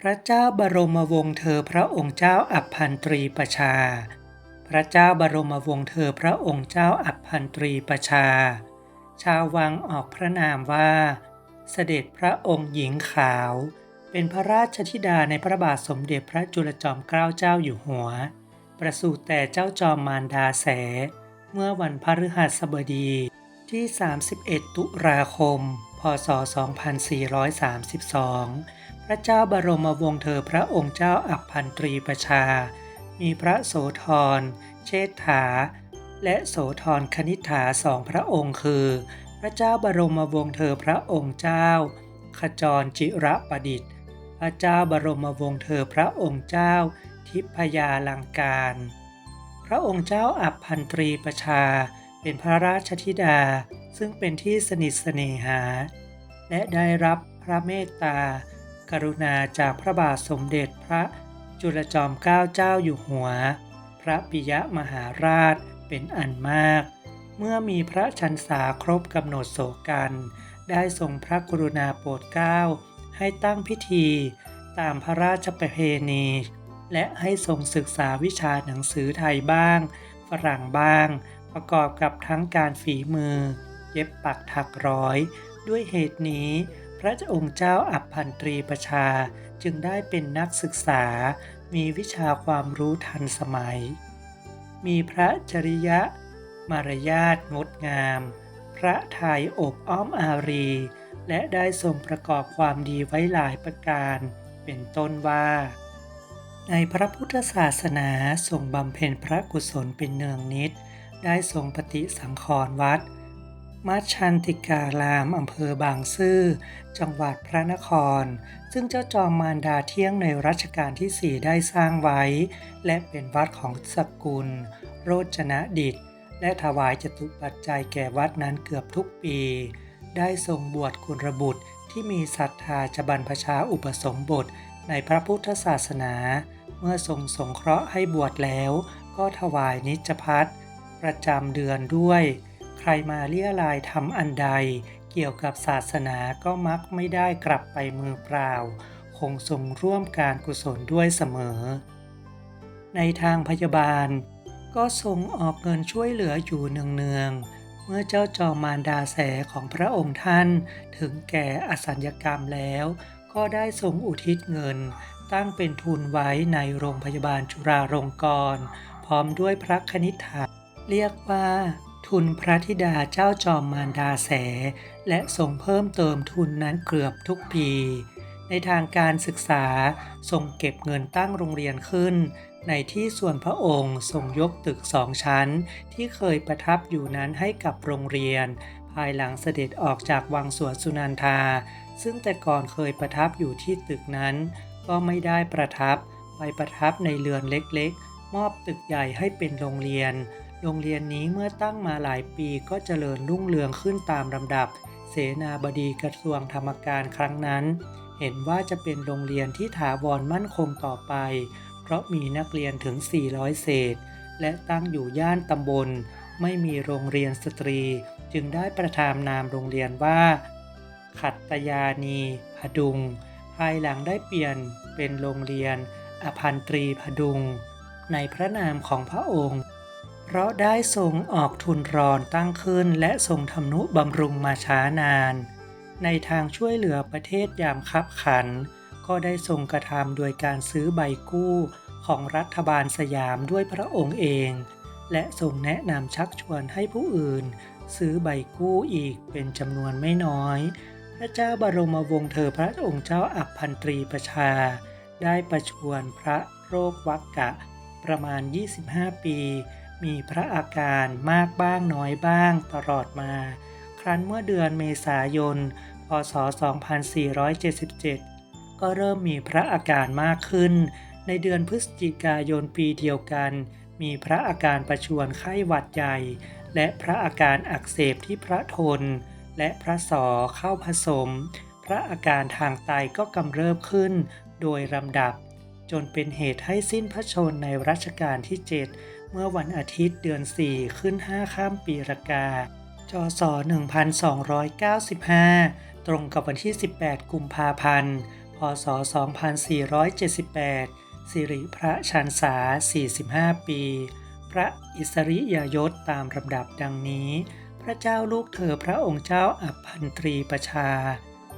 พระเจ้าบรมวงศ์เธอพระองค์เจ้าอับพันตรีประชา พระเจ้าบรมวงศ์เธอพระองค์เจ้าอับพันตรีประชา ชาววังออกพระนามว่า เสด็จพระองค์หญิงขาว เป็นพระราชธิดาในพระบาทสมเด็จพระจุลจอมเกล้าเจ้าอยู่หัว ประสูติแต่เจ้าจอมมารดาแส เมื่อวันพฤหัสบดีที่ 31 ตุลาคม พศ 2432 พระเจ้าบรมวงศ์เธอพระองค์เจ้าอับพันตรีประชา มีพระโสธร เชษฐา และโสธรคณิษฐาสองพระองค์คือ พระเจ้าบรมวงศ์เธอพระองค์เจ้า ขจรจิระประดิษฐ์ พระเจ้าบรมวงศ์เธอพระองค์เจ้า ทิพยาลังการ พระองค์เจ้าอับพันตรีประชา เป็นพระราชธิดาซึ่งเป็นที่สนิทเสน่หา และได้รับพระเมตตา กรุณาจากพระบาทสมเด็จพระจุลจอมเกล้าเจ้าอยู่หัว พระปิยมหาราชเป็นอันมาก เมื่อมีพระชันษาครบกำหนดโศกัน ได้ทรงพระกรุณาโปรดเกล้าให้ตั้งพิธีตามพระราชประเพณี และให้ทรงศึกษาวิชาหนังสือไทยบ้าง ฝรั่งบ้าง ประกอบกับทั้งการฝีมือ เย็บปักถักร้อย ด้วยเหตุนี้ ระเจ้าองค์เจ้าอับพันตรีประชาจึงได้เป็นนักศึกษา มีวิชาความรู้ทันสมัย มีพระจริยะ มารยาทงดงาม พระไทยอบอ้อมอารี และได้ทรงประกอบความดีไว้หลายประการ เป็นต้นว่า ในพระพุทธศาสนาทรงบำเพ็ญพระกุศลเป็นเนืองนิด ได้ทรงปฏิสังขรณ์วัด มัชชันติการามอำเภอบางซื่อ จังหวัดพระนคร ซึ่งเจ้าจอมมารดาเที่ยงในรัชกาลที่4ได้สร้างไว้ และเป็นวัดของสกุล โรจนดิต และถวายจตุปัจจัยแก่วัดนั้นเกือบทุกปี ได้ทรงบวชกุลบุตรที่มีศรัทธาจะบรรพชาอุปสมบทในพระพุทธศาสนา เมื่อทรงสงเคราะห์ให้บวชแล้ว ก็ถวายนิจพัฒประจำเดือนด้วย รมาเลี่ยลายทำอันใด เกี่ยวกับศาสนาก็มักไม่ได้กลับไปมือเปล่า คงทรงร่วมการกุศลด้วยเสมอ ในทางพยาบาล ก็ทรงออกเงินช่วยเหลืออยู่เนืองๆเมื่อเจ้าจอมมารดาแสของพระองค์ท่านถึงแก่อสัญญกรรมแล้ว ก็ได้ทรงอุทิศเงิน ตั้งเป็นทุนไว้ในโรงพยาบาลจุฬาลงกรณ์พร้อมด้วยพระคณิษฐาเรียกว่า ทุนพระธิดาเจ้าจอมมารดาแส และทรงเพิ่มเติมทุนนั้นเกือบทุกปี ในทางการศึกษาทรงเก็บเงินตั้งโรงเรียนขึ้น ในที่ส่วนพระองค์ทรงยกตึกสองชั้น ที่เคยประทับอยู่นั้นให้กับโรงเรียน ภายหลังเสด็จออกจากวังสวนสุนันทา ซึ่งแต่ก่อนเคยประทับอยู่ที่ตึกนั้น ก็ไม่ได้ประทับไปประทับในเรือนเล็กๆ มอบตึกใหญ่ให้เป็นโรงเรียน โรงเรียนนี้เมื่อตั้งมาหลายปีก็เจริญรุ่งเรืองขึ้นตามลำดับ เสนาบดีกระทรวงธรรมการครั้งนั้น เห็นว่าจะเป็นโรงเรียนที่ถาวรมั่นคงต่อไป เพราะมีนักเรียนถึง 400 เศษ และตั้งอยู่ย่านตำบล ไม่มีโรงเรียนสตรี จึงได้ประทานนามโรงเรียนว่า ขัตตยานีพดุง ภายหลังได้เปลี่ยนเป็นโรงเรียนอภันตรีพดุง ในพระนามของพระองค์ เพราะได้ทรงออกทุนรอนตั้งขึ้นและทรงทำนุบำรุงมาช้านาน ในทางช่วยเหลือประเทศยามคับขัน ก็ได้ทรงกระทำโดยการซื้อใบกู้ของรัฐบาลสยามด้วยพระองค์เอง และทรงแนะนำชักชวนให้ผู้อื่น ซื้อใบกู้อีกเป็นจำนวนไม่น้อย พระเจ้าบรมวงศ์เธอพระองค์เจ้าอับพันตรีประชา ได้ประชวรพระโรควักกะประมาณ 25 ปี มีพระอาการมากบ้างน้อยบ้างตลอดมา ครั้นเมื่อเดือนเมษายน พศ 2477 ก็เริ่มมีพระอาการมากขึ้น ในเดือนพฤศจิกายนปีเดียวกัน มีพระอาการประชวรไข้หวัดใหญ่ และพระอาการอักเสบที่พระทน และพระสอเข้าผสม พระอาการทางไตก็กำเริบขึ้นโดยลำดับ จนเป็นเหตุให้สิ้นพระชนในรัชกาลที่ 7 มื่อวันอาทิตย์เดือน 4 ขึ้น 5 ข้ามปีรากา จศ 1295 ตรงกับวันที่ 18 กุมภาพันธ์พพศ 2478 สิริพระชันษา 45 ปี พระอิสริยยศตามลำดับดังนี้ พระเจ้าลูกเธอพระองค์เจ้าอับพันตรีประชา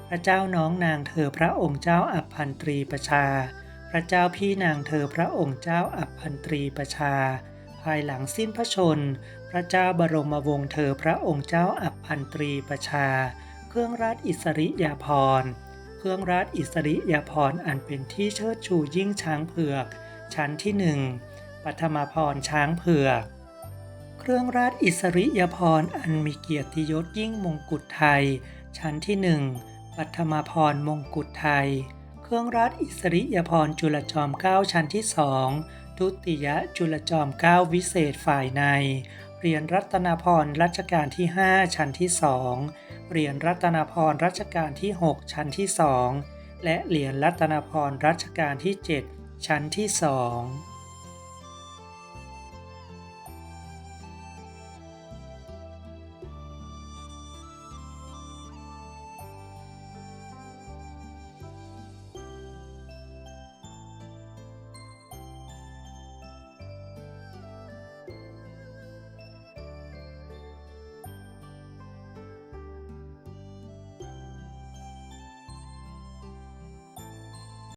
พระเจ้าน้องนางเธอพระองค์เจ้าอับพันตรีประชาพระเจ้าพี่นางเธอพระองค์เจ้าอับพันตรีประชา ภายหลังสิ้นพระชน พระเจ้าบรมวงศ์เธอพระองค์เจ้าอับพันตรีประชา เครื่องราชอิสริยาภรณ์เครื่องราชอิสริยาภรณ์อันเป็นที่เชิดชูยิ่งช้างเผือก ชั้นที่หนึ่งปัทมาพรช้างเผือก เครื่องราชอิสริยาภรณ์อันมีเกียรติยศยิ่งมงกุฎไทย ชั้นที่หนึ่งปัทมาพรมงกุฎไทย เครื่องราชอิสริยาภรณ์จุลจอมเกล้าชั้นที่สอง ทุติยจุลจอมเก้าวิเศษฝ่ายใน เหรียญรัตนพรรัชกาลที่ 5 ชั้นที่สองเหรียญรัตนพรรัชกาลที่ 6 ชั้นที่สองและเหรียญรัตนพรรัชกาลที่ 7 ชั้นที่สอง